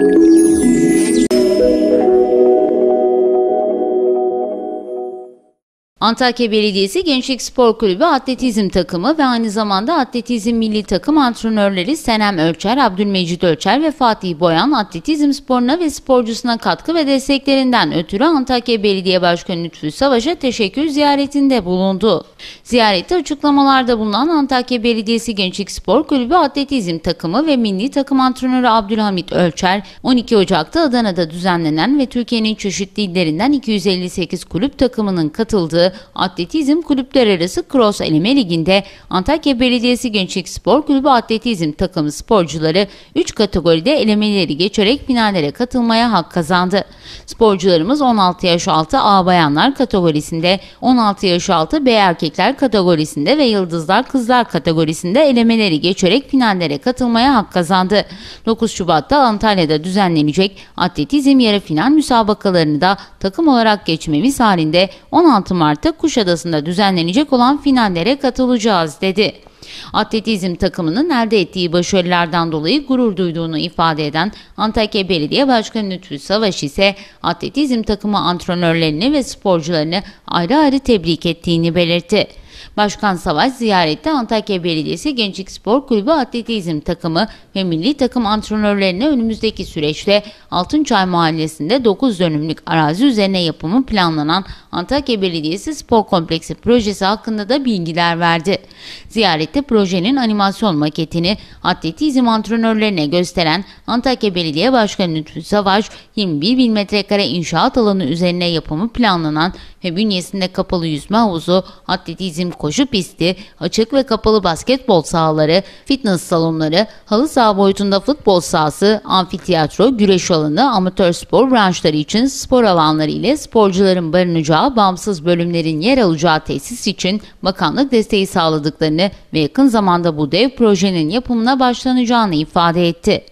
Thank you. Antakya Belediyesi Gençlik Spor Kulübü atletizm takımı ve aynı zamanda atletizm milli takım antrenörleri Senem Ölçer, Abdülmecid Ölçer ve Fatih Boyan atletizm sporuna ve sporcusuna katkı ve desteklerinden ötürü Antakya Belediye Başkanı Lütfü Savaş'a teşekkür ziyaretinde bulundu. Ziyarette açıklamalarda bulunan Antakya Belediyesi Gençlik Spor Kulübü atletizm takımı ve milli takım antrenörü Abdülhamit Ölçer, 12 Ocak'ta Adana'da düzenlenen ve Türkiye'nin çeşitli illerinden 258 kulüp takımının katıldığı Atletizm Kulüpler Arası Cross Eleme Ligi'nde Antakya Belediyesi Gençlik Spor Kulübü atletizm takımı sporcuları 3 kategoride elemeleri geçerek finallere katılmaya hak kazandı. Sporcularımız 16 yaş altı A bayanlar kategorisinde, 16 yaş altı B erkekler kategorisinde ve Yıldızlar Kızlar kategorisinde elemeleri geçerek finallere katılmaya hak kazandı. 9 Şubat'ta Antalya'da düzenlenecek atletizm yarı final müsabakalarını da takım olarak geçmemiz halinde 16 Mart Mart'ta Kuşadası'nda düzenlenecek olan finallere katılacağız dedi. Atletizm takımının elde ettiği başarılardan dolayı gurur duyduğunu ifade eden Antakya Belediye Başkanı Lütfü Savaş ise atletizm takımı antrenörlerini ve sporcularını ayrı ayrı tebrik ettiğini belirtti. Başkan Savaş ziyarette Antakya Belediyesi Gençlik Spor Kulübü atletizm takımı ve milli takım antrenörlerine önümüzdeki süreçte Altınçay Mahallesi'nde 9 dönümlük arazi üzerine yapımı planlanan Antakya Belediyesi Spor Kompleksi projesi hakkında da bilgiler verdi. Ziyarette projenin animasyon maketini atletizm antrenörlerine gösteren Antakya Belediye Başkanı Lütfü Savaş, 21 bin metrekare inşaat alanı üzerine yapımı planlanan ve bünyesinde kapalı yüzme havuzu, atletizm koşu pisti, açık ve kapalı basketbol sahaları, fitness salonları, halı saha boyutunda futbol sahası, amfiteyatro, güreş alanı, amatör spor branşları için spor alanları ile sporcuların barınacağı bağımsız bölümlerin yer alacağı tesis için bakanlık desteği sağladıklarını ve yakın zamanda bu dev projenin yapımına başlanacağını ifade etti.